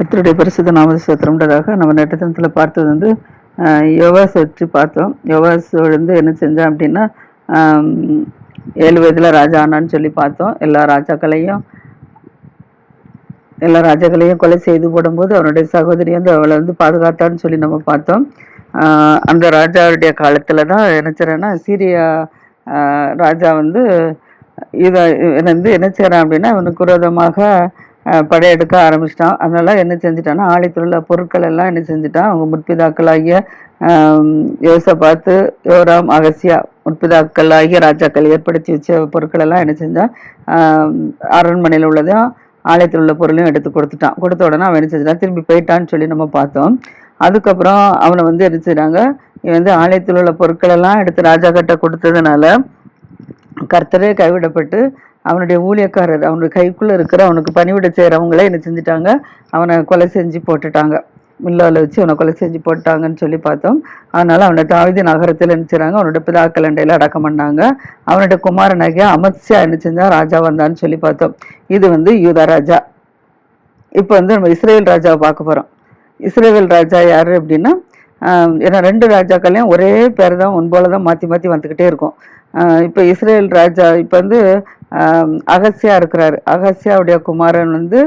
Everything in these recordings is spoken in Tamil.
கத்தருடைய பரிசுத்த நாம சத்திரம்ன்றதாக நம்ம நெட்டத்தனத்தில் பார்த்தது வந்து ஆஹ், யோகாஸ் வச்சு பார்த்தோம். யோகாஸ் வந்து என்ன செஞ்சான் அப்படின்னா ஏழு வயதில் ராஜா ஆனான்னு சொல்லி பார்த்தோம். எல்லா ராஜாக்களையும் எல்லா ராஜாக்களையும் கொலை செய்து போடும்போது அவனுடைய சகோதரி வந்து அவளை வந்து பாதுகாத்தான்னு சொல்லி நம்ம பார்த்தோம். ஆஹ், அந்த ராஜாவுடைய காலத்தில் தான் நினச்சிறேன்னா சீரியா ஆஹ், ராஜா வந்து இதை வந்து என்ன செய்கிறான் அப்படின்னா அவனுக்கு விரோதமாக படையெடுக்க ஆரம்பிச்சிட்டான். அதனால் என்ன செஞ்சுட்டான்னா ஆலயத்தில் உள்ள பொருட்கள் எல்லாம் என்ன செஞ்சுட்டான். அவங்க முற்பிதாக்களாகிய யோசை யோசபாத்து யோராம் அகசியா முற்பிதாக்களாகிய ராஜாக்கள் ஏற்படுத்தி வச்ச பொருட்கள் எல்லாம் என்ன செஞ்சான்? அரண்மனையில் உள்ளதையும் ஆலயத்தில் உள்ள பொருளையும் எடுத்து கொடுத்துட்டான். கொடுத்த உடனே அவன் என்ன செஞ்சிட்டான்? திரும்பி போயிட்டான்னு சொல்லி நம்ம பார்த்தோம். அதுக்கப்புறம் அவனை வந்து என்ன செய்கிறாங்க இவன் வந்து ஆலயத்தில் உள்ள பொருட்கள் எல்லாம் எடுத்து ராஜா கிட்ட கொடுத்ததுனால கர்த்தரே கைவிடப்பட்டு அவனுடைய ஊழியக்காரர் அவனுடைய கைக்குள்ளே இருக்கிற அவனுக்கு பணிவிட செய்கிறவங்களே என்ன செஞ்சுட்டாங்க. அவனை கொலை செஞ்சு போட்டுட்டாங்க. மில்லால வச்சு அவனை கொலை செஞ்சு போட்டாங்கன்னு சொல்லி பார்த்தோம். அதனால அவனை தாவிதி நகரத்தில் என்ன செய்றாங்க அவனோட பிதாக்கள் அண்டையில அடக்கம் பண்ணாங்க. அவனுடைய குமாரனாகிய அமத்ஷா என்ன செஞ்சா? ராஜா வந்தான்னு சொல்லி பார்த்தோம். இது வந்து யூதா ராஜா. இப்போ வந்து நம்ம இஸ்ரேல் ராஜாவை பார்க்க போறோம். இஸ்ரேல் ராஜா யாரு அப்படின்னா ஏன்னா ரெண்டு ராஜாக்களையும் ஒரே பேர் தான் ஒன்போல தான் மாற்றி மாற்றி வந்துக்கிட்டே இருக்கும். ஆஹ் இப்போ இஸ்ரேல் ராஜா இப்போ வந்து அகசியா இருக்கிறாரு. அகசியாவுடைய குமாரன் வந்து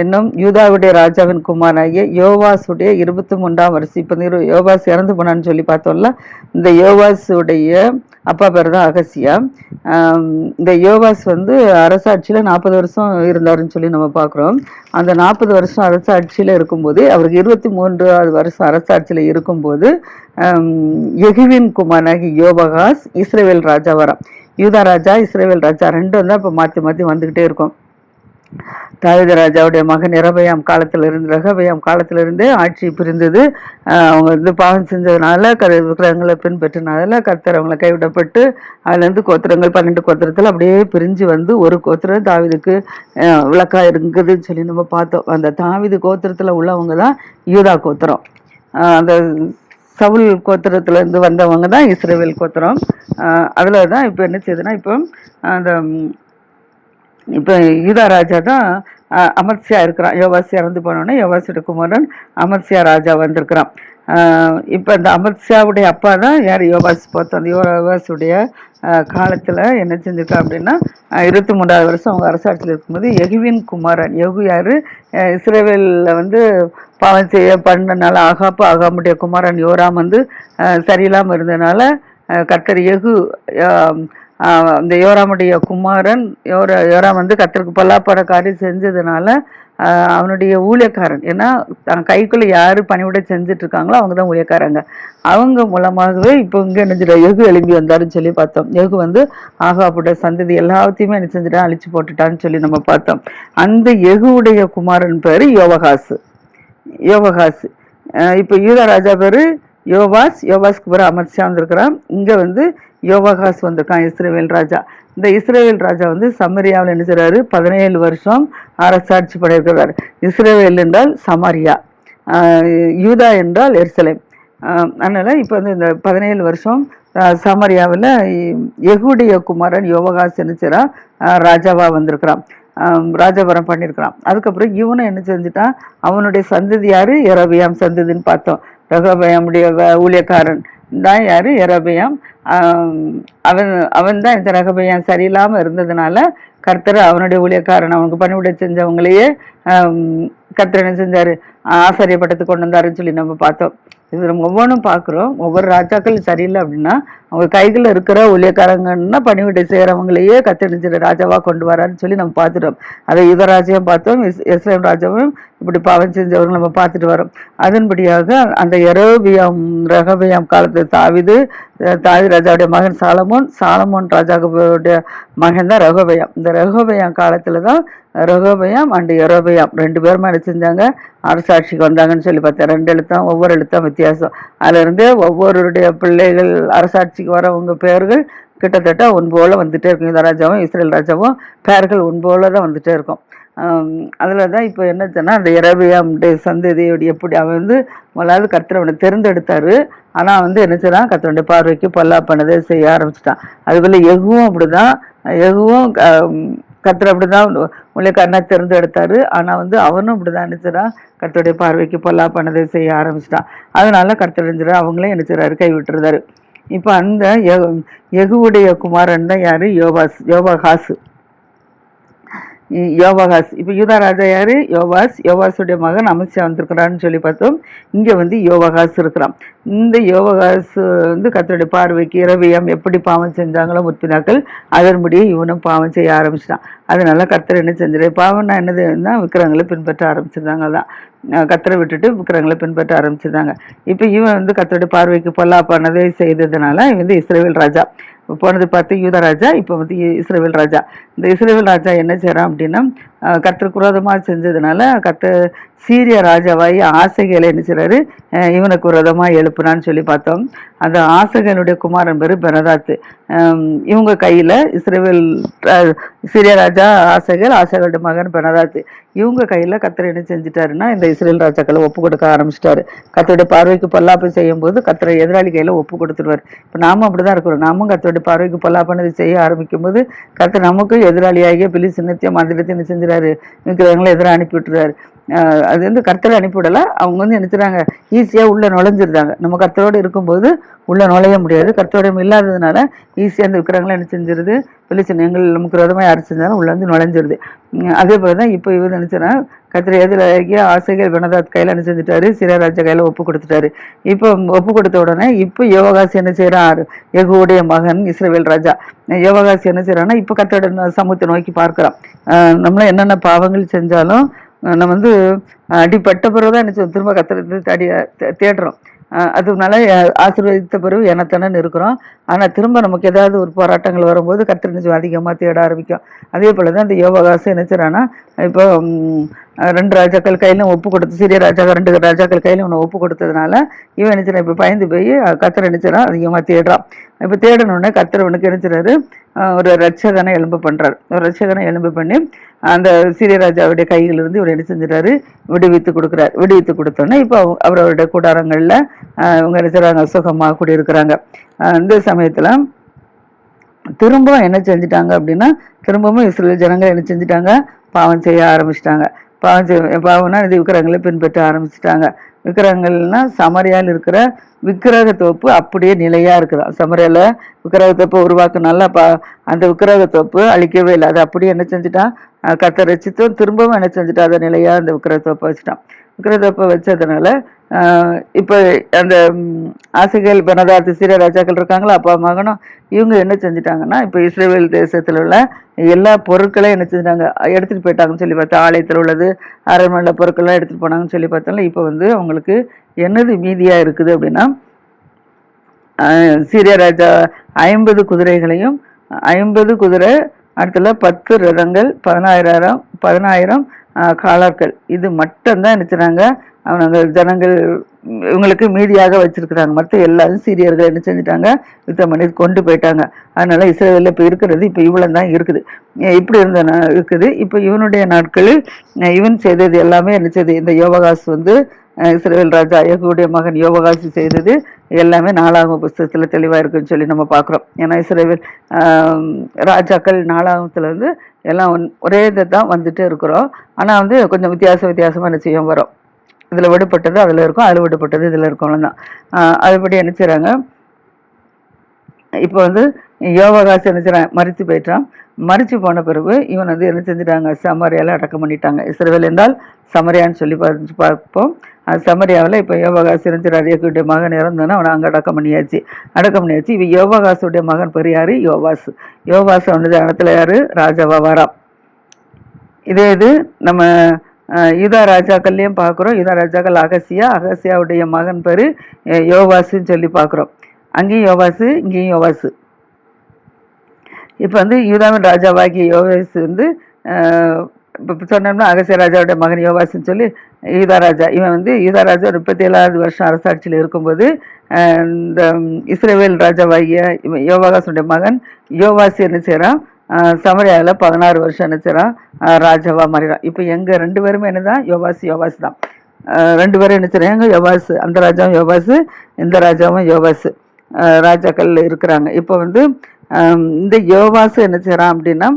இன்னும் யூதாவுடைய ராஜாவின் குமாராகிய யோவாஸுடைய இருபத்தி மூன்றாம் வருஷம் இப்போ இந்த இரு- யோவாஸ் இறந்து போனான்னு சொல்லி பார்த்தோம்ல இந்த யோவாஸுடைய அப்பா பேர் தான் அகசியா இந்த யோவாஸ் வந்து அரசாட்சியில் நாற்பது வருஷம் இருந்தாருன்னு சொல்லி நம்ம பார்க்குறோம். அந்த நாற்பது வருஷம் அரசாட்சியில் இருக்கும்போது அவருக்கு இருபத்தி மூன்றாவது வருஷம் அரசாட்சியில் இருக்கும்போது ஆம், குமாராகி யோபகாஸ் இஸ்ரேவேல் ராஜா வரான். யூதா ராஜா இஸ்ரேவேல் ராஜா ரெண்டும் தான் இப்போ மாற்றி மாற்றி வந்துக்கிட்டே இருக்கும். தாவித ராஜாவுடைய மகன் இரபயாம் காலத்தில் இருந்து ரகபையாம் காலத்திலிருந்தே ஆட்சி பிரிந்தது. அவங்க வந்து பாவம் செஞ்சதுனால க விக்கிரகங்களை பின்பற்றினால கர்த்தர் அவங்கள கைவிடப்பட்டு அதுலேருந்து கோத்திரங்கள் பன்னெண்டு கோத்திரத்தில் அப்படியே பிரிஞ்சு வந்து ஒரு கோத்திரம் தாவிதுக்கு விளக்கா இருக்குதுன்னு சொல்லி நம்ம பார்த்தோம். அந்த தாவிது கோத்திரத்தில் உள்ளவங்க தான் யூதா கோத்திரம். அந்த சவுல் கோத்திரத்துலேருந்து வந்தவங்க தான் இஸ்ரேவேல் கோத்திரம். அதில் தான் இப்போ என்ன செய்யுதுன்னா இப்போ அந்த இப்போ யூதா ராஜா தான் அமர்சியா இருக்கிறான். யோவாசி இறந்து போனோடனே யோவாசியோட குமாரன் அமர்சியா ராஜா வந்திருக்கிறான். இப்போ அந்த அமர்சியாவுடைய அப்பா தான் யார்? யோகாசி பார்த்தோம் அந்த யோவாசியுடைய காலத்தில் என்ன செஞ்சிருக்கா அப்படின்னா இருபத்தி மூன்றாவது வருஷம் அவங்க அரசாட்சியில் இருக்கும்போது எகுவின் குமாரன். எகு யார்? இஸ்ரேவேலில் வந்து பாவம் செய்ய பண்ணனால ஆகாப்பு ஆகாமுடைய குமாரன் யோராம் வந்து சரியில்லாமல் இருந்தனால இருந்ததுனால கர்த்தர் யெகூ அந்த யோராமுடைய குமாரன் யோரா யோராம் வந்து கத்தருக்கு பல்லாப்பட காரியம் செஞ்சதுனால அவனுடைய ஊழியக்காரன். ஏன்னா தன் கைக்குள்ள யாரு பணிவிட செஞ்சுட்டு இருக்காங்களோ அவங்க தான் ஊழியக்காரங்க. அவங்க மூலமாகவே இப்போ இங்கே என்ன எகு எழும்பி வந்தாருன்னு சொல்லி பார்த்தோம். எகு வந்து ஆகாப்புட சந்ததி எல்லாத்தையுமே என்ன செஞ்சுட்டான் அழிச்சு போட்டுட்டான்னு சொல்லி நம்ம பார்த்தோம். அந்த எகுவுடைய குமாரன் பேரு யோவகாசு. யோவகாசு. இப்போ யூதா ராஜா பேரு யோவாஸ். யோவாஸ்க்கு பேர் அமர்சியா வந்திருக்கிறான் இங்கே வந்து யோவகாஸ் வந்திருக்கான் இஸ்ரேவேல் ராஜா. இந்த இஸ்ரேல் ராஜா வந்து சமரியாவில் என்ன செய்கிறாரு பதினேழு வருஷம் அரசாட்சி பண்ணியிருக்கிறார். இஸ்ரேல் என்றால் சமாரியா. யூதா என்றால் எருசலேம். அதனால் இப்போ வந்து இந்த பதினேழு வருஷம் சமரியாவில் எகுடைய குமாரன் யோவகாஸ் என்ன செய்றான் வந்திருக்கிறான். ராஜபுரம் பண்ணியிருக்கிறான் அதுக்கப்புறம் இவனும் என்ன செஞ்சுட்டான் அவனுடைய சந்ததி யார்? எரபியாம் சந்ததின்னு பார்த்தோம். ரகபயாமுடைய ஊழியக்காரன். தான் யார்? எரபியாம் அவன் அவன் தான் இந்த ரகபையன் சரியில்லாமல் இருந்ததுனால கர்த்தர் அவனுடைய ஊழியக்காரன் அவனுக்கு பணிவிட செஞ்சவங்களையே கர்த்தர் என்ன செஞ்சார்? ஆச்சரியப்பட்டது கொண்டு வந்தாருன்னு சொல்லி நம்ம பார்த்தோம். இது நம்ம ஒவ்வொன்றும் பார்க்குறோம். ஒவ்வொரு ராஜாக்கள் சரியில்லை அப்படின்னா அவங்க கைகளில் இருக்கிற ஊழியக்காரங்கன்னா பணிவிடை செய்கிறவங்களையே கத்தடிச்சிட ராஜாவாக கொண்டு வரான்னு சொல்லி நம்ம பார்த்துட்டோம். அதை யுதராஜையும் பார்த்தோம் இஸ் இஸ்ரேல் ராஜாவும் இப்படி பாவம் செஞ்சவர்கள் நம்ம பார்த்துட்டு வரோம். அதன்படியாக அந்த எரோபியாம் ரகபியாம் காலத்தை தாவிது தாவி ராஜாவுடைய மகன் சாலமோன் சாலமோன் ராஜாவுடைய மகன் தான் ரகோபயாம். இந்த ரகோபயாம் காலத்தில் தான் ரகோபயாம் அண்டு எரோபயம் ரெண்டு பேருமே என்ன செஞ்சாங்க? அரசாட்சிக்கு வந்தாங்கன்னு சொல்லி பார்த்தேன். ரெண்டு எழுத்தம் ஒவ்வொரு எழுத்தம் வித்தியாசம். அதுலேருந்து ஒவ்வொருடைய பிள்ளைகள் அரசாட்சிக்கு வரவங்க பேர்கள் கிட்டத்தட்ட ஒன்போல வந்துட்டே இருக்கும். இந்த ராஜாவும் இஸ்ரேல் ராஜாவும் பேர்கள் ஒன்போல தான் வந்துட்டே இருக்கும். அதில் தான் இப்போ என்னச்சுன்னா அந்த இரபியாமுடைய சந்ததியோட எப்படி அவன் வந்து முதலாவது கர்த்தர் அவனை ஆனால் வந்து என்ன செய்றான்? பார்வைக்கு பொல்லா பண்ணதை செய்ய ஆரம்பிச்சிட்டான். அதுபோல் எகுவும் அப்படிதான். எகுவும் கர்த்தர் அப்படிதான் உங்களை கண்ணை திறந்து ஆனால் வந்து அவனும் இப்படிதான் நினைச்சிடான் கர்த்தருடைய பார்வைக்கு பொல்லா பண்ணதை செய்ய ஆரம்பிச்சிட்டான். அதனால கர்த்தர் நினைச்சிடா அவங்களே நினைச்சிடாரு கை விட்டுருந்தாரு இப்போ அந்த எகுவுடைய குமாரன் தான் யார்? யோபாஸ் யோபாகாசு யோவாகாஸ். இப்போ யூதா ராஜா யார்? யோவாஸ். யோவாஸுடைய மகன் அமித்ஷா வந்திருக்கிறான்னு சொல்லி பார்த்தோம். இங்கே வந்து யோவகாஸ் இருக்கிறான். இந்த யோவகாஸ் வந்து கத்தருடைய பார்வைக்கு இரவியம் எப்படி பாவம் செஞ்சாங்களோ முற்பிதாக்கள் அதன்படியே இவனும் பாவம் செய்ய ஆரம்பிச்சிட்டான். அதனால கத்தர் என்ன செஞ்சாரு? பாவம்னா என்னதுன்னா விக்கிரங்களை பின்பற்ற ஆரம்பிச்சிருந்தாங்க. தான் கத்தரை விட்டுட்டு விக்கிரங்களை பின்பற்ற ஆரம்பிச்சிருந்தாங்க. இப்போ இவன் வந்து கத்தருடைய பார்வைக்கு பொல்லாப்பானதை செய்ததுனால இவன் வந்து இஸ்ரேவேல் ராஜா. போனது பார்த்து யூதராஜா இப்போ வந்து இஸ்ரேவேல் ராஜா. இந்த இஸ்ரேல் ராஜா என்ன செய்கிறான் அப்படின்னா அஹ் விரோதமாக செஞ்சதுனால கர்த்தர் சீரிய ராஜாவாகி ஆசைகளை என்ன செய்கிறாரு இவனுக்கு விரோதமாக எழுப்புனான்னு சொல்லி பார்த்தோம். அந்த ஆசைகளுடைய குமாரன் பேர் பெனதாத்து. இவங்க கையில் இஸ்ரேவேல் ரா- சீரிய ராஜா ஆசைகள் ஆசைகளுடைய மகன் பெனதாத்து. இவங்க கையில் கர்த்தர் என்ன செஞ்சிட்டாருன்னா இந்த இஸ்ரேல் ராஜாக்களை ஒப்பு கொடுக்க ஆரம்பிச்சிட்டாரு. கர்த்தருடைய பார்வைக்கு பல்லாப்பு செய்யும் போது கர்த்தரை எதிராளி கையில் ஒப்பு கொடுத்துருவார். இப்போ நாமும் அப்படிதான் இருக்கிறோம். நாமும் கர்த்தருடைய பார்வைக்கு பல்லாப்பானது செய்ய ஆரம்பிக்கும் போது கர்த்தர் நமக்கும் எதிராளியாகிய பிலிஸ் சின்னத்தையும் மந்திரத்தையும் என்ன செஞ்சுறாரு இருக்கிறவங்களை எதிராக அனுப்பி விட்டுறாரு. அது வந்து கர்த்தரை அனுப்பிவிடலை. அவங்க வந்து நினைச்சுறாங்க ஈஸியாக உள்ளே நுழைஞ்சிருந்தாங்க. நம்ம கர்த்தரோடு இருக்கும்போது உள்ளே நுழைய முடியாது. கர்த்தரோடம் இல்லாததுனால ஈஸியாக அந்த விக்கிரங்களை என்ன செஞ்சிருது? வெளிச்சம் எங்கள் நமக்கு யார் செஞ்சாலும் உள்ளே வந்து நுழைஞ்சிருது. அதே போல் தான் இப்போ இவர் நினைச்சனா கத்திர எதிராகிய ஆசைகள் வினதாத் கையில் என்ன செஞ்சுட்டாரு? சிறராஜா கையில் ஒப்பு கொடுத்துட்டாரு. இப்போ ஒப்பு கொடுத்த உடனே இப்போ யோகாசி என்ன செய்கிறான் எகுவுடைய மகன் இஸ்ரவேல் ராஜா. யோகாசி என்ன செய்கிறான்னா இப்போ கத்தோட சமூகத்தை நோக்கி பார்க்குறான். ஆஹ் நம்மள என்னென்ன பாவங்கள் செஞ்சாலும் நம்ம வந்து அடிப்பட்ட பிறகுதான் என்ன செய்வோம், திரும்ப கத்துறது அடி தேடுறோம். அதனால ஆசீர்வதித்த பிறகு எனத்தனன்னு இருக்கிறோம் ஆனால் திரும்ப நமக்கு ஏதாவது ஒரு போராட்டங்கள் வரும்போது கத்திர நிச்சயம் அதிகமாக தேட ஆரம்பிக்கும். அதே போல் தான் இந்த யோகாசம் என்ன இப்போ ரெண்டு ராஜாக்கள் கையிலும் ஒப்பு கொடுத்து சிறிய ராஜாக்கள் ரெண்டு ராஜாக்கள் கையிலும் ஒன்று ஒப்பு கொடுத்ததுனால இவன் நினைச்சிடான் இப்போ பயந்து போய் கத்திர நினைச்சிடான் அதிகமாக தேடுறான். இப்போ தேடணுன்னே கத்திரவனுக்கு அவனுக்கு ஒரு ரட்சகனை எலும்பு பண்ணுறாரு ஒரு ரட்சகனை எலும்பு பண்ணி அந்த சீரியராஜாவுடைய கையிலிருந்து இவர் என்ன செஞ்சிடறாரு? விடுவித்து கொடுக்குறாரு. விடுவித்து கொடுத்தோன்னே இப்போ அவங்க- அவரவருடைய கூடாரங்களில் இவங்க என்ன செய்கிறாங்க சுகமாக குடியிருக்கிறாங்க. அந்த சமயத்தில் திரும்பவும் என்ன செஞ்சுட்டாங்க அப்படின்னா திரும்பவும் இஸ்ரேல் ஜனங்கள் என்ன செஞ்சுட்டாங்க? பாவம் செய்ய ஆரம்பிச்சிட்டாங்க. பாவம் செய் பாவம்னா இது விக்கிரகங்களை பின்பற்ற ஆரம்பிச்சிட்டாங்க. விக்கிரகங்கள்னா சமரியால் இருக்கிற விக்கிரக தோப்பு அப்படியே நிலையா இருக்குதான் சமரியால விக்கிரக தோப்பு உருவாக்குனால பா அந்த விக்கிரக தோப்பு அழிக்கவே இல்லை. அது அப்படியே என்ன செஞ்சுட்டான் அஹ் கத்த ரசித்தும் திரும்பவும் என்ன செஞ்சுட்டா? அதை நிலையா அந்த விக்கிரக தோப்பை வச்சுட்டான். விக்கிரக தோப்பை வச்சதுனால இப்போ அந்த ஆசைகள் பெனதாத்து சீர ராஜாக்கள் இருக்காங்களா? அப்பா மகனும் இவங்க என்ன செஞ்சுட்டாங்கன்னா இப்போ இஸ்ரேல் தேசத்தில் உள்ள எல்லா பொருட்களையும் என்ன செஞ்சிட்டாங்க எடுத்துகிட்டு போயிட்டாங்கன்னு சொல்லி பார்த்தா ஆலயத்தில் உள்ளது அரண்மனையில் பொருட்கள்லாம் எடுத்துகிட்டு போனாங்கன்னு சொல்லி பார்த்தாலும் இப்போ வந்து அவங்களுக்கு என்னது மீதியாக இருக்குது அப்படின்னா சீரிய ராஜா ஐம்பது குதிரைகளையும் ஐம்பது குதிரை அடுத்துல பத்து ரதங்கள் பதினாயிரம் பதினாயிரம் ஆஹ் காலாட்கள். இது மட்டும்தான் நினைச்சாங்க அவங்க ஜனங்கள் இவங்களுக்கு மீதியாக வச்சிருக்கிறாங்க. மற்ற எல்லாரும் சீரியர்கள் என்ன செஞ்சுட்டாங்க? யுத்தம் பண்ணி கொண்டு போயிட்டாங்க. அதனால இஸ்ரேலில் இப்போ இருக்கிறது இப்போ இவ்வளவு தான் இருக்குது இப்படி இருந்த இருக்குது. இப்போ இவனுடைய நாட்களில் இவன் செய்தது எல்லாமே என்ன செய்தது இந்த யோககாஸ் வந்து இஸ்ரேல் ராஜா அயகுடைய மகன் யோககாசி செய்தது எல்லாமே நாலாகம புஸ்தகத்தில் தெளிவாக இருக்குன்னு சொல்லி நம்ம பார்க்குறோம் ஏன்னா இஸ்ரவேல் ராஜாக்கள் நாலாகத்தில் வந்து எல்லாம் ஒன்- ஒரே இதை தான் வந்துட்டு இருக்கிறோம். ஆனால் வந்து கொஞ்சம் வித்தியாச வித்தியாசமான என்ன செய்யும் வரும். இதில் விடுபட்டது அதில் இருக்கும் அதில் விடுபட்டது இதில் இருக்கும் தான் அதுபடி என்ன செய்கிறாங்க இப்போ வந்து யோககாசி என்ன செய்றான் மறித்து போயிட்டான். மறிச்சு போன பிறகு இவன் வந்து என்ன செஞ்சிட்டாங்க? சமரியால அடக்கம் பண்ணிட்டாங்க. இஸ்ரவேல் என்றால் சமரியான்னு சொல்லி பார்த்து பார்ப்போம். அது சமரியாவில் இப்போ யோககாசி இருந்துச்சு யேகுடைய மகன் இறந்தோன்னா அவனை அங்கே அடக்கம் பண்ணியாச்சு. அடக்கம் பண்ணியாச்சு. இவன் யோகாசுடைய மகன் பெரிய யார்? யோவாஸ் யோவாஸ் அவனது இடத்துல யார்? ராஜாவா வரான். இதே இது நம்ம யூதா ராஜாக்கள்லேயும் பார்க்குறோம் யூதா ராஜாக்கள் அகசியா அகசியாவுடைய மகன் பேர் யோவாசுன்னு சொல்லி பார்க்குறோம் அங்கேயும் யோவாசு இங்கேயும் யோவாசு. இப்போ வந்து யூதாவின் ராஜாவாகிய யோவாசு வந்து இப்போ சொன்னோம்னா அகசிய ராஜாவுடைய மகன் யோவாசுன்னு சொல்லி யூதா ராஜா இவன் வந்து யூதா ராஜா முப்பத்தி ஏழாவது வருஷம் அரசாட்சியில் இருக்கும்போது இந்த இஸ்ரேவேல் ராஜாவாகிய இவன் மகன் யோவாசு என்ன செய்கிறான் சமரியாவில் பதினாறு வருஷம் என்ன ராஜாவா மாறிடான் இப்போ எங்கள் ரெண்டு பேருமே என்னதான்? யோவாஸ் யோவாஸ் தான். ரெண்டு பேரும் என்ன செய்றாங்க யோவாஸ் அந்த ராஜாவும் யோவாஸ் இந்த ராஜாவும் யோவாஸ் ராஜாக்கள் இருக்கிறாங்க. இப்போ வந்து இந்த யோவாசு என்ன செய்கிறான் அப்படின்னா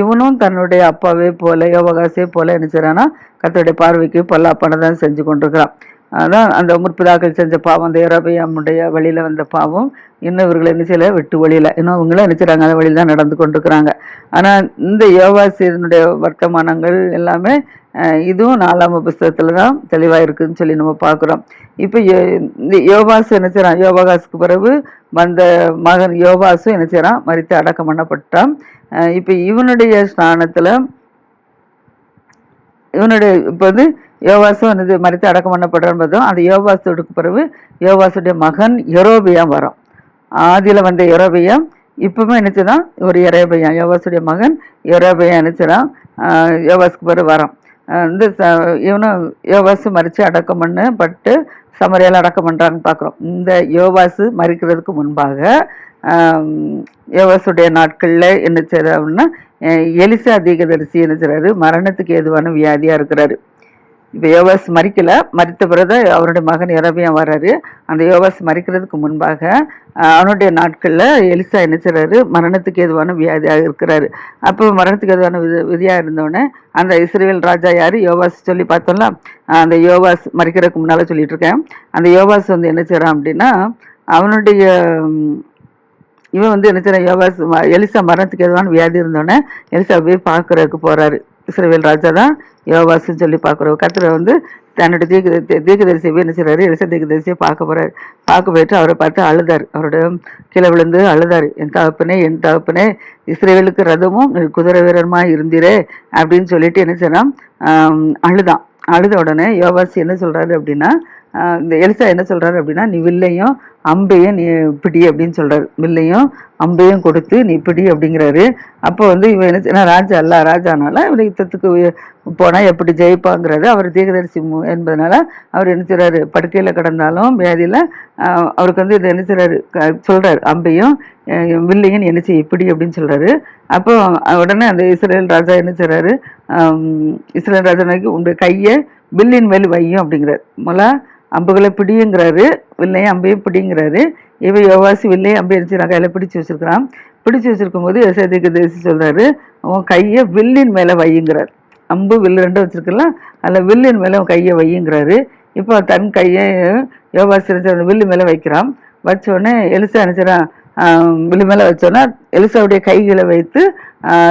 இவனும் தன்னுடைய அப்பாவே போல யோகாசே போல என்ன செய்கிறான்னா கத்தோடைய பார்வைக்கு பொல்லாப்பான தான் செஞ்சு கொண்டிருக்கிறான். அதான் அந்த முற்பிதாக்கள் செஞ்ச பாவம் அந்த இரபையாமுடைய வழியில் வந்த பாவம் இன்னும் இவர்களை என்ன செய்யல விட்டு வழியில் இன்னும் அவங்களும் என்ன அந்த வழியில தான் நடந்து கொண்டிருக்கிறாங்க. ஆனால் இந்த யோகாசியனுடைய வர்த்தமானங்கள் எல்லாமே இதுவும் நாலாம் புஸ்தகத்தில் தான் தெளிவாக இருக்குதுன்னு சொல்லி நம்ம பார்க்குறோம். இப்போ இந்த யோபாசு என்ன செய்றான் யோபகாசுக்கு பிறகு வந்த மகன் யோபாசு என்ன செய்கிறான் மறித்து அடக்கம் பண்ணப்பட்டான். இப்போ இவனுடைய ஸ்நானத்தில் இவனுடைய இப்போ வந்து யோவாசு வந்து மறித்து அடக்கம் பண்ணப்படுறதும் அந்த யோவாசோடுக்கு பிறகு யோவாசுடைய மகன் எரோபியம் வரும் ஆதியில் வந்த எரோபியம் இப்பவுமே நினைச்சுதான் ஒரு எரேபையான் யோவாசுடைய மகன் எரோபியம் நினைச்சுதான் யோவாசுக்கு பிறகு வரோம் ஆஹ் இந்த இவனும் யோவாசு மறித்து அடக்கம் பண்ணப்பட்டு சமரியால் அடக்கம் பண்ணுறான்னு பார்க்குறோம் இந்த யோவாசு மறிக்கிறதுக்கு முன்பாக யோகாசுடைய யோவாசுடைய என்ன செய்யறாருன்னா அப்படின்னா அஹ் எலிசா தீகதரிசி என்ன செய்கிறாரு மரணத்துக்கு ஏதுவான வியாதியாக இருக்கிறாரு. இப்போ யோவாஸ் மறிக்கல. மறித்த பிறகு அவருடைய மகன் இரவியம் வர்றாரு. அந்த யோவாஸ் மறிக்கிறதுக்கு முன்பாக அவனுடைய நாட்களில் எலிசா என்ன செய்கிறாரு மரணத்துக்கு எதுவான வியாதியாக இருக்கிறாரு. அப்போ மரணத்துக்கு எதுவான விதி விதியாக இருந்தோடனே அந்த இஸ்ரேல் ராஜா யார்? யோவாஸ் சொல்லி பார்த்தோம்ல? அந்த யோவாஸ் மறிக்கிறதுக்கு முன்னால் சொல்லிட்டு இருக்கேன். அந்த யோவாஸ் வந்து என்ன செய்கிறான் அப்படின்னா அவனுடைய இவன் வந்து என்ன செய்கிறான் யோகாஸ் எலிசா மரணத்துக்கு எதுவான வியாதி இருந்தோடனே எலிசா போய் பார்க்கறதுக்கு போகிறாரு இஸ்ரவேல் ராஜா தான் யோகாசுன்னு சொல்லி பார்க்குறவர் கத்திர வந்து தன்னுடைய தீர்க்க தீர்க்கதரிசியை என்ன செய்கிறாரு எலிசா தீர்க்கதரிசியை பார்க்க போகிறார் பார்க்க போயிட்டு அவரை பார்த்து அழுதார். அவரோட கீழே விழுந்து அழுதார். என் தகப்பனே என் தகப்பனே இஸ்ரேவேலுக்கு ரதமும் குதிரை வீரருமா இருந்தீரே அப்படின்னு சொல்லிட்டு என்ன செய்யறான் அழுதான். அழுத உடனே யோவாசி என்ன சொல்கிறாரு அப்படின்னா இந்த எலிசா என்ன சொல்கிறாரு அப்படின்னா நீ வில்லையும் அம்பையும் நீ பிடி அப்படின்னு சொல்கிறார் வில்லையும் அம்பையும் கொடுத்து நீ பிடி அப்படிங்கிறாரு. அப்போ வந்து இவன் என்ன செய்யறான், ராஜா அல்ல ராஜானால இவர் யுத்தத்துக்கு போனால் எப்படி ஜெயிப்பாங்கிறது அவர் தீகதரிசி மு- என்பதனால அவர் என்ன செய்கிறாரு படுக்கையில் கிடந்தாலும் வியாதியில் அவருக்கு வந்து இதை என்ன செய்கிறாரு க- அம்பையும் வில்லையும் நீ என்ன செய்ய இப்படி அப்படின்னு சொல்கிறாரு அப்போ உடனே அந்த இஸ்ரேல் ராஜா என்ன செய்கிறாரு இஸ்ரேல் ராஜா நோக்கி கையை வில்லின் மேல் வையும் அப்படிங்கிறார். முதல்ல அம்புகளை பிடிங்கிறாரு வில்லையும் அம்பையும் பிடிங்கிறாரு. இவன் யோவாசி வில்லையும் அம்பையும் இருந்துச்சு கையில் பிடிச்சி வச்சிருக்கிறான். பிடிச்சி வச்சிருக்கும் போது விவசாயத்துக்கு தேசி சொல்கிறாரு அவன் கையை வில்லின் மேலே வையுங்கிறார். அம்பு வில்லு ரெண்டும் வச்சுருக்கலாம் அதில் வில்லின் மேலே அவன் கையை வையுங்கிறாரு. இப்போ தன் கையை யோகாசி இருந்துச்சு அந்த வில்லு மேலே வைக்கிறான். வச்சோடனே எலிசா வில்லு மேலே வச்சோன்னா எலிசாவுடைய கைகளை வைத்து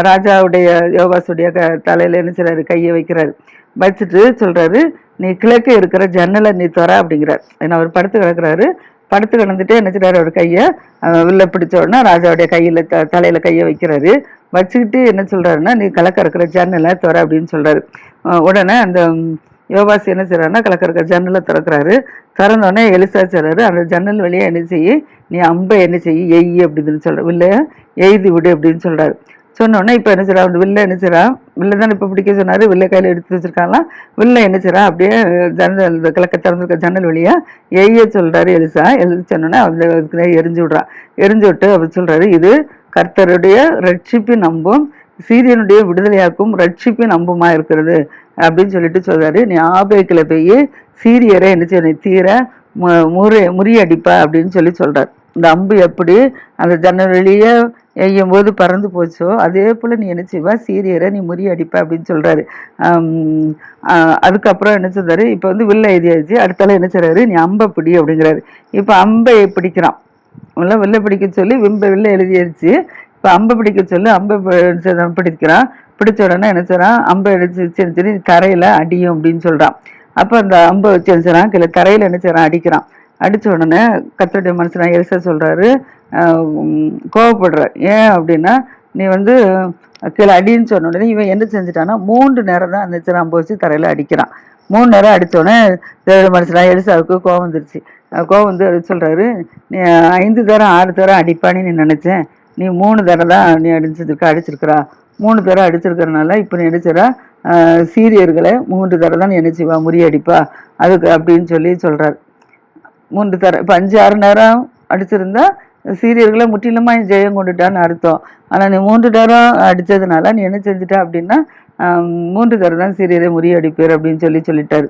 ராஜாவுடைய யோகாசுடைய க தலையில் என்ன கையை வைக்கிறாரு. வச்சுட்டு சொல்கிறாரு நீ கிழக்கு இருக்கிற ஜன்னலை நீ தர அப்படிங்கிறார். ஏன்னா அவர் படுத்து கிடக்குறாரு. படுத்து கிடந்துட்டே என்ன செய்றாரு? அவர் கையை வில்ல பிடிச்ச உடனே ராஜாவுடைய கையில் த தலையில் கையை வைக்கிறாரு. வச்சுக்கிட்டு என்ன சொல்கிறாருன்னா நீ கலக்க இருக்கிற ஜன்னலை துற அப்படின்னு சொல்கிறாரு உடனே அந்த யோகாசி என்ன செய்கிறாருன்னா கலக்க இருக்கிற ஜன்னலை திறக்கிறாரு. திறந்தோடனே எலிசா சொல்கிறாரு அந்த ஜன்னல் வழியாக என்ன செய்யி நீ அம்பை என்ன செய்யி எய் அப்படின்னு சொல்கிற வில்ல எய்து விடு அப்படின்னு சொல்கிறாரு சொன்னோன்னே இப்போ என்ன செய்றா? வில்ல என்ன செய்றா? வில்ல தான் இப்போ பிடிக்க சொன்னார். வில்ல கையில் எடுத்து வச்சிருக்காங்களாம் வில்ல என்ன செய்றா? அப்படியே ஜன்னல் இந்த கிழக்க திறந்துருக்க ஜன்னல் வழியாக எய்ய சொல்கிறாரு எலிசா. எழுதி சொன்னோன்னே அந்த எரிஞ்சு விட்றான் எரிஞ்சு விட்டு அவர் சொல்கிறாரு இது கர்த்தருடைய ரட்சிப்பு நம்பும் சீரியனுடைய விடுதலையாக்கும் ரட்சிப்பு அம்புமா இருக்கிறது? அப்படின்னு சொல்லிட்டு சொல்கிறாரு நீ ஆபேக்கில் போய் சீரியரை என்ன செய்ய தீர மு- முறி முறியடிப்பா அப்படின்னு சொல்லி சொல்கிறார் இந்த அம்பு எப்படி அந்த ஜன்னல் வெளியே எய்யும் போது பறந்து போச்சோ அதே போல் நீ என்ன செய்வா? சீரியரை நீ முறியடிப்ப அப்படின்னு சொல்கிறாரு அதுக்கப்புறம் என்ன சொல்றாரு? இப்போ வந்து வில்ல எழுதியாச்சு. அடுத்தால என்ன செய்கிறாரு நீ அம்பை பிடி அப்படிங்கிறாரு. இப்போ அம்பை பிடிக்கிறான். உள்ள வில்ல பிடிக்க சொல்லி விம்ப வில்ல எழுதியாச்சு. இப்போ அம்பை பிடிக்க சொல்லி அம்பை பிடிக்கிறான். பிடிச்ச உடனே என்ன செய்கிறான் அம்பை அடிச்சு சரி சரி தரையில அடியும் அப்படின்னு சொல்கிறான் அப்போ அந்த அம்பை வச்சு என்ன செய்கிறான் கீழே தரையில் என்ன செய்கிறான் அடிக்கிறான். அடித்த உடனே கத்தருடைய மனுஷனா எலிசா சொல்கிறாரு கோவப்படுற. ஏன் அப்படின்னா நீ வந்து கீழே அடின்னு சொன்ன உடனே இவன் என்ன செஞ்சுட்டான்னா மூன்று நேரம் தான் அந்த சிறு அம்பை வச்சு அடிக்கிறான். மூணு நேரம் அடித்தோடனே உடனே தேவ மனுஷனா எலிசாவுக்கு கோவம் வந்துருச்சு. கோவம் வந்து அது சொல்கிறாரு நீ ஐந்து தரம் ஆறு தரம் அடிப்பான்னு நீ நினச்சேன். நீ மூணு தரம் தான் நீ அடிச்சிருக்க அடிச்சிருக்கிறா. மூணு தரம் அடிச்சிருக்கிறனால இப்போ நீ அடிச்சிடா சீரியர்களை மூன்று தரம் தான் நினைச்சிவா முறியடிப்பா. அதுக்கு அப்படின்னு சொல்லி சொல்கிறார் மூன்று தர இப்போ அஞ்சு ஆறு நேரம் அடிச்சிருந்தா சீரியர்களை முற்றிலுமா நீ ஜெயம் கொண்டுட்டான்னு அர்த்தம். ஆனால் நீ மூன்று தரம் அடித்ததுனால நீ என்ன செஞ்சுட்ட அப்படின்னா மூன்று தரம் தான் சீரியரை முறியடிப்பேர் அப்படின்னு சொல்லி சொல்லிட்டாரு.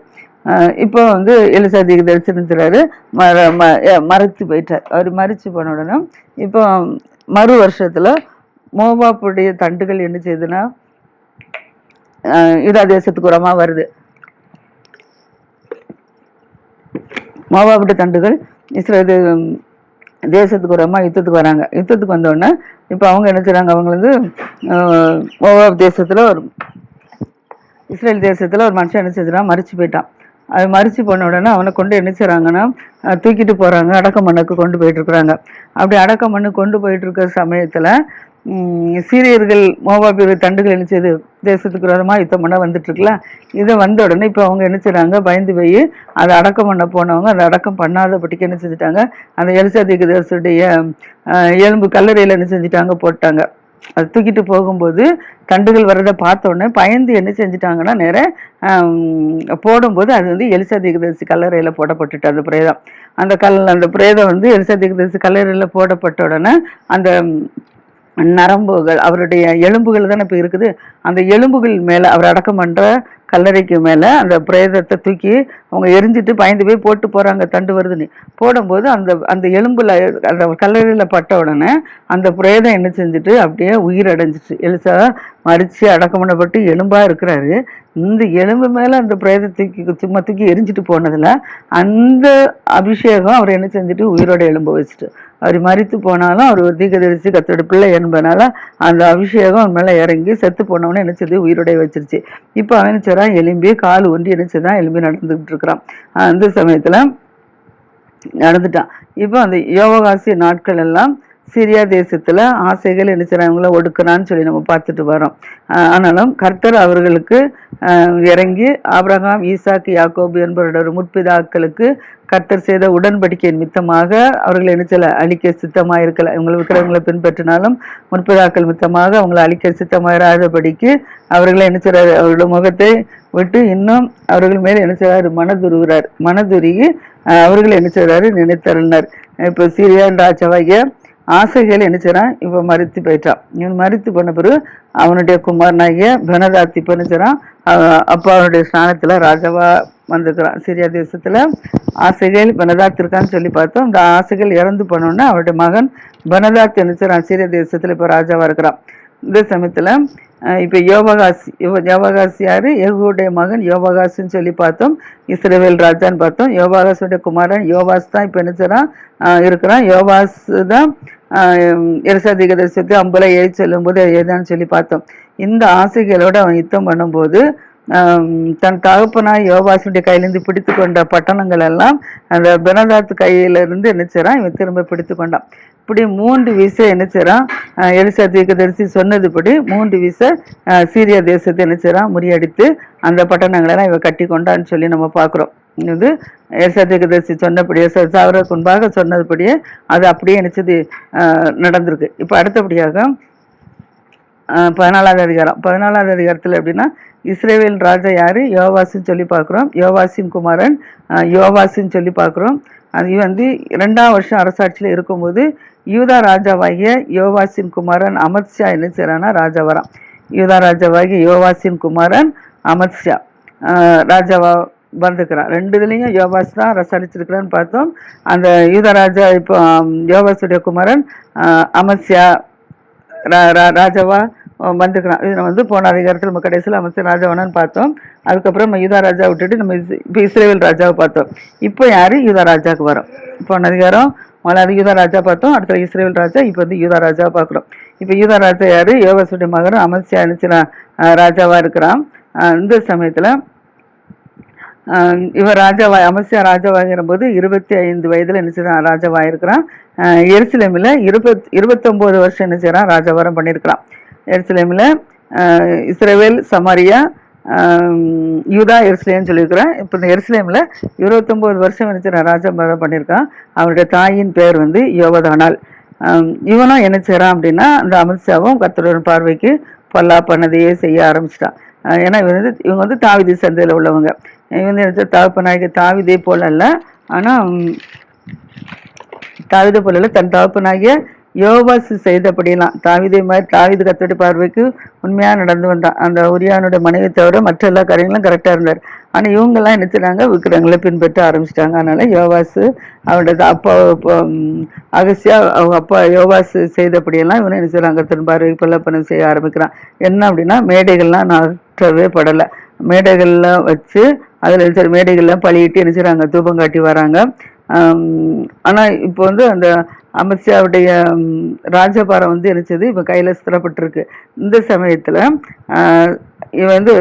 இப்போ வந்து எலிசாதிக்கு தரிசனிச்சுறாரு மர ம மறைச்சு போயிட்டார். அவர் மறைச்சு போன உடனே இப்போ மறு வருஷத்தில் மோவாப்புடைய தண்டுகள் என்ன செய்யுதுன்னா ஆஹ் யூதா தேசத்துக்கு உரமாக வருது. மோவாபிட்ட தண்டுகள் இஸ்ரேல் தேசத்துக்கு உரமா யுத்தத்துக்கு வராங்க. யுத்தத்துக்கு வந்த உடனே இப்போ அவங்க என்ன செய்றாங்க? அவங்க வந்து ஆஹ் மோவாப் தேசத்துல ஒரு இஸ்ரேல் தேசத்துல ஒரு மனுஷன் என்ன செஞ்சுறான் மறிச்சு போயிட்டான். அது மறிச்சு போன உடனே அவனை கொண்டு என்ன செய்றாங்கன்னா தூக்கிட்டு போறாங்க. அடக்கம் மண்ணுக்கு கொண்டு போயிட்டு இருக்கிறாங்க. அப்படி அடக்கம் மண்ணு கொண்டு போயிட்டு இருக்கிற சமயத்துல சீரியர்கள் மோபாபியர் தண்டுகள் என்ன செய்யுது தேசத்துக்கு விரோதமாக யுத்தம் பண்ண வந்துட்டுருக்கலாம் இதை வந்த உடனே இப்போ அவங்க என்ன செய்கிறாங்க பயந்து போய் அதை அடக்கம் பண்ண போனவங்க அதை அடக்கம் பண்ணாதபடிக்கு என்ன செஞ்சுட்டாங்க? அந்த எலிசா தேசத்துடைய எலும்பு கல்லறையில் என்ன செஞ்சுட்டாங்க? போட்டாங்க. அது தூக்கிட்டு போகும்போது தண்டுகள் வர்றதை பார்த்த உடனே பயந்து என்ன செஞ்சுட்டாங்கன்னா நேர போடும்போது அது வந்து எலிசா தீர்க்கதரிசி கல்லறையில் போடப்பட்டுட்டு அந்த பிரேதம். அந்த கல் அந்த பிரேதம் வந்து எலிசா தீர்க்கதரிசி கல்லறையில் போடப்பட்ட உடனே அந்த நரம்புகள் அவருடைய எலும்புகள் தானே இப்போ இருக்குது. அந்த எலும்புகள் மேலே அவர் அடக்கம் பண்ணுற கல்லறைக்கு மேலே அந்த பிரேதத்தை தூக்கி அவங்க எரிஞ்சிட்டு பயந்து போய் போட்டு போகிறாங்க தண்டு வருதுன்னு. போடும்போது அந்த அந்த எலும்பில் அந்த கல்லறையில் பட்ட உடனே அந்த பிரேதம் என்ன செஞ்சுட்டு அப்படியே உயிர் அடைஞ்சிச்சு எலிசா மறித்து அடக்கம் பண்ணப்பட்டு எலும்பாக இருக்கிறாரு. இந்த எலும்பு மேலே அந்த பிரேதத்துக்கு சும்மா தூக்கி எரிஞ்சிட்டு போனதில் அந்த அபிஷேகம் அவர் என்ன செஞ்சுட்டு? உயிரோட எலும்பு வச்சுட்டு. அவர் மறித்து போனாலும் அவர் ஒரு தீக்கதரிசி கத்தோட பிள்ளை என்பதனால அந்த அபிஷேகம் அவன் மேலே இறங்கி செத்து போனவனே என்ன உயிரோடைய வச்சிருச்சு. இப்போ அவன் என்ன எலும்பி கால் ஒன்றி என்ன எலும்பி நடந்துகிட்டு இருக்கிறான். அந்த சமயத்துல நடந்துட்டான். இப்போ அந்த யோககாசி நாட்கள் எல்லாம் சிரியா தேசத்துல ஆசைகள் என்ன செய்றாங்களோ சொல்லி நம்ம பார்த்துட்டு வரோம் ஆனாலும் கர்த்தர் அவர்களுக்கு ஆஹ் இறங்கி ஆப்ரஹாம் ஈசாக்கு யாக்கோபு என்பவரோட முற்பிதாக்களுக்கு கர்த்தர் செய்த உடன்படிக்கையின் மித்தமாக அவர்களை என்ன செய்யல அழிக்க சித்தமாக இருக்கல இவங்களை விக்கிரகங்களை பின்பற்றினாலும் முற்பிதாக்கள் மித்தமாக அவங்களை அழிக்க சித்தமாயிராதபடிக்கு அவர்களை என்ன செய்றாரு அவருடைய முகத்தை விட்டு இன்னும் அவர்கள் மேல் என்ன செய்றாரு மனதுருகிறார். மனதுருகி அவர்கள் என்ன செய்றாரு நினைத்தருளினார். இப்போ சீரியான் ராஜாவாகிய ஆசைகள் என்ன செய்கிறான் இப்போ மறித்து போயிட்டான். இவன் மறுத்து போன பிறகு அவனுடைய குமாரனாகிய பனதாத்தி இப்போ அப்போ அவனுடைய ஸ்நானத்துல ராஜாவா வந்திருக்கிறான். சிரியா தேசத்தில் ஆசைகள் பனதாத் இருக்கான்னு சொல்லி பார்த்தோம். இந்த ஆசைகள் இறந்து போனோடனே அவருடைய மகன் பனதாத் நினைச்சிறான் செய்றான் தேசத்தில் இப்போ ராஜாவாக இருக்கிறான். இந்த சமயத்தில் இப்போ இப்ப யோபகாசி யோ- யோபகாசி யாரு மகன் யோபகாசுன்னு சொல்லி பார்த்தோம். இஸ்ரேவேல் ராஜான்னு பார்த்தோம். யோபாகாசுடைய குமாரன் யோவாஸ் தான் இப்போ நினைச்சிறான் இருக்கிறான். யோவாஸ் தான் எரிசாதிக தேசத்தை அம்புல ஏறி சொல்லும்போது ஏதான்னு சொல்லி பார்த்தோம். இந்த ஆசைகளோட அவன் யுத்தம் பண்ணும்போது தன் தகப்பனாய் யோவாசுடைய கையிலிருந்து பிடித்து கொண்ட பட்டணங்கள் எல்லாம் அந்த பெனதாத் கையிலிருந்து என்ன இவன் திரும்ப பிடித்து கொண்டான். இப்படி மூன்று விசை என்ன செய்றான்? எலிசா தீர்க்கதரிசி சொன்னதுபடி மூன்று விசை சீரிய தேசத்தை என்ன முறியடித்து அந்த பட்டணங்களை எல்லாம் இவன் கட்டி கொண்டான்னு சொல்லி நம்ம பார்க்குறோம். இது எலிசா தீர்க்கதரிசி சொன்னபடியே சாவரக்கு முன்பாக சொன்னதுபடியே அது அப்படியே நினைச்சது நடந்திருக்கு. இப்போ அடுத்தபடியாக பதினாலாவது அதிகாரம். பதினாலாவது அதிகாரத்தில் எப்படின்னா இஸ்ரேவேல் ராஜா யார்? யோவாசின்னு சொல்லி பார்க்குறோம். யோவாசின் குமாரன் யோவாசின்னு சொல்லி பார்க்குறோம். அது வந்து ரெண்டாம் வருஷம் அரசாட்சியில் இருக்கும்போது யூதா ராஜாவாகிய யோவாசின் குமாரன் அமத்ஷா என்ன செய்கிறான்னா ராஜா வரான். யூதா ராஜாவாகிய யோவாசின் குமாரன் அமத்ஷா ராஜாவா வந்துக்கிறான் ரெண்டு இதுலேயும் யோவாஸ் தான் ரசரிச்சிருக்கிறான்னு பார்த்தோம். அந்த யூதா ராஜா இப்போ யோவாசுடைய குமாரன் அமத்ஷா ரா- ரா- ராஜாவா வந்துக்கலாம் வந்துக்கிறான். இது நம்ம வந்து போன அதிகாரத்தில் நம்ம கடைசியில் அமைச்சர் ராஜாவானு பார்த்தோம். அதுக்கப்புறம் நம்ம யூதா ராஜா விட்டுட்டு நம்ம இஸ்- இப்போ இஸ்ரேல் ராஜாவை பார்த்தோம். இப்போ யார்? யூதா ராஜாவுக்கு வரோம். போன அதிகாரம் முதல்ல யூதா ராஜா பார்த்தோம். அடுத்த இஸ்ரேல் ராஜா இப்போ வந்து யூதா ராஜாவை பார்க்குறோம். இப்போ யூதா ராஜா யார்? யோகாசுடைய மகனும் அமர்சியா நினைச்சு ராஜாவாக இருக்கிறான். இந்த சமயத்தில் இவர் ராஜாவாய் ராஜாவா அமசியா ராஜாவாகிற போது இருபத்தி ஐந்து வயதில் என்ன செய்றான் ராஜாவா இருக்கிறான் ஆஹ் எருசலேமில் இருபத் இருபத்தொம்போது வருஷம் என்ன செய்றான் ராஜாவாரம் பண்ணியிருக்கிறான். எருசலேமில் இஸ்ரேவேல் சமாரியா யூதா எருசலேம்னு சொல்லியிருக்கிறேன் இப்போ இந்த எருசலேமில் இருபத்தொம்போது வருஷம் நினச்சி நான் ராஜா ராஜாவாரம் பண்ணியிருக்கான். அவருடைய தாயின் பேர் வந்து யோகதானால் இவனும் என்ன செய்கிறான் அப்படின்னா அந்த அமித்ஷாவும் கத்தருடன் பார்வைக்கு பொல்லா பண்ணதையே செய்ய ஆரம்பிச்சிட்டான். ஏன்னா இவன் வந்து இவங்க வந்து தாவிதி சந்தையில் உள்ளவங்க. இவன் வந்து என்ன தகப்பனாகிய தாவிதே போல அல்ல ஆனால் உம், தாவிதை போல தன் தகப்பனாகிய யோவாஸ் செய்தபடியெல்லாம். தாவிதை மாதிரி தாவிது கத்தோட பார்வைக்கு உண்மையாக நடந்து வந்தான். அந்த உரியானுடைய மனைவி தவிர மற்ற எல்லா காரியங்களும் கரெக்டாக இருந்தார். ஆனால் இவங்கெல்லாம் என்ன செய்கிறாங்க விக்கிரங்களை பின்பற்ற ஆரம்பிச்சிட்டாங்க. அதனால யோவாசு அவரோட அப்பா அகசியா அவங்க அப்பா யோவாசு செய்தபடியெல்லாம் இவனை என்ன செய்றாங்க பார்வைக்கு கொல்லப்பணம் செய்ய ஆரம்பிக்கிறான். என்ன அப்படின்னா மேடைகள்லாம் நாட்டவே படலை. மேடைகள்லாம் வச்சு அதில் சில மேடைகள்லாம் பழியிட்டு என்ன செய்கிறாங்க தூபம் காட்டி வராங்க. ஆனால் இப்போ வந்து அந்த அமித்ஷாவுடைய ராஜபாரம் வந்து என்னச்சது இப்போ கையில் ஸ்திரப்பட்டிருக்கு. இந்த சமயத்தில் இவன் வந்து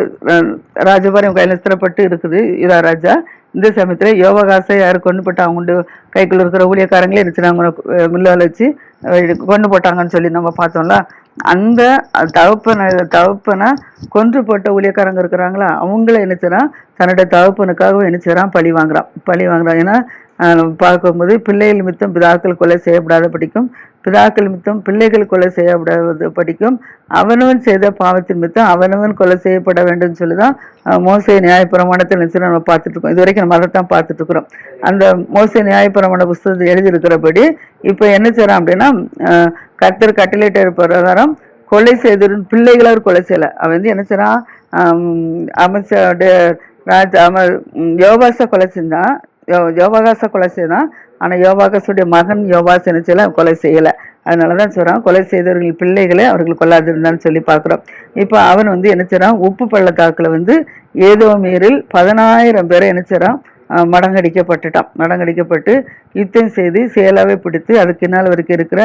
ராஜபாரம் ராஜபாரம் கையில் ஸ்திரப்பட்டு இருக்குது யுதா ராஜா. இந்த சமயத்தில் யோககாசை யார் கொண்டு போட்டு அவங்க கைக்குள்ள இருக்கிற ஊழியக்காரங்களே இருந்துச்சுனாங்க மில்லால் வச்சு கொண்டு போட்டாங்கன்னு சொல்லி நம்ம பார்த்தோம்ல. அந்த தகப்பனை தகப்பனை கொன்று போட்ட ஊழியக்காரங்க இருக்கிறாங்களா? அவங்கள என்ன தன்னுடைய தகப்பனுக்காக என்ன பழி வாங்குறான் பழி வாங்குறான் ஏன்னா பார்க்கும்போது பிள்ளைகள் மித்தம் பிதாக்கள் கொலை செய்யப்படாத படிக்கும். பிதாக்கள் மித்தம் பிள்ளைகள் கொலை செய்யப்படாத படிக்கும். அவனவன் செய்த பாவத்தின் மித்தம் அவனவன் கொலை செய்யப்பட வேண்டும் சொல்லி தான் மோசை நியாயப்பிரமாணத்தை நினைச்சு நம்ம பார்த்துட்டு இருக்கோம். இது வரைக்கும் நம்ம அதைத்தான் பார்த்துட்டு இருக்கிறோம். அந்த மோசை நியாயப்பிரமாண புஸ்தகத்தை எழுதியிருக்கிறபடி இப்போ என்ன செய்யறான் அப்படின்னா கர்த்தர் கட்டளையிட்ட பிரகாரம் கொலை செய்த பிள்ளைகளை அவர் கொலை செய்யலை. அவன் வந்து என்ன செய்யறான்? அமைச்சருடைய ராஜ அவன் யோகாச கொலை செஞ்சான். யோ- யோவாகாச கொலை செய்தான். ஆனால் யோவாகாசுடைய மகன் யோவாஸ் என்ன கொலை செய்யலை. அதனால தான் சொல்கிறான் கொலை செய்தவர்கள் பிள்ளைகளை அவர்கள் கொல்லாதிருந்தான்னு சொல்லி பார்க்குறோம். இப்போ அவன் வந்து என்ன செய்கிறான் உப்பு பள்ளத்தாக்கில் வந்து ஏதோ மீறில் பதினாயிரம் பேரை என்ன செய்கிறான் மடங்கடிக்கப்பட்டுட்டான். மடங்கடிக்கப்பட்டு யுத்தம் செய்து சேலாவே பிடித்து அதுக்கு பின்னால் வரைக்கும் இருக்கிற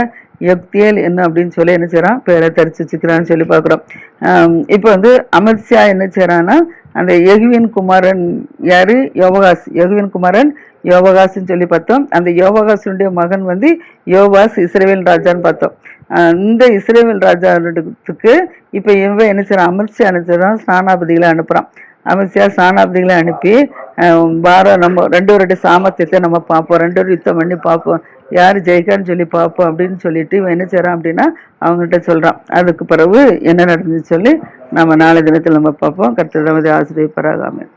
யக்தியல் என்ன அப்படின்னு சொல்லி என்ன செய்கிறான் பேரை தரிச்சு வச்சுக்கிறான்னு சொல்லி பார்க்குறோம். இப்போ வந்து அமித்ஷா என்ன செய்கிறான்னா அந்த யகுவின் குமாரன் யாரு? யோகாஸ் யகுவின் குமாரன் யோகாஸ்ன்னு சொல்லி பார்த்தோம். அந்த யோவகாசனுடைய மகன் வந்து யோகாஸ் இஸ்ரேவேல் ராஜான்னு பார்த்தோம். இந்த இஸ்ரேவேல் ராஜாத்துக்கு இப்போ இவன் என்ன செய்கிறான் அமித்ஷா என்ன செய்றான்? ஸ்நானாபதிகளை அனுப்புகிறான் அமித்ஷா ஸ்நானாபதிகளை அனுப்பி பாரம் வாரம் நம்ம ரெண்டு ரெண்டு சாமர்த்தியத்தை நம்ம பார்ப்போம். ரெண்டு ஒரு யுத்தம் பண்ணி பார்ப்போம். யார் ஜெயிக்கான்னு சொல்லி பார்ப்போம் அப்படின்னு சொல்லிட்டு இவன் என்ன செய்கிறான் அப்படின்னா அவங்ககிட்ட சொல்கிறான் அதுக்கு பிறகு என்ன நடந்துச்சு சொல்லி நம்ம நாளை தினத்தில் நம்ம பார்ப்போம். கர்த்தர் நமது ஆசிரியப்பராகாமல்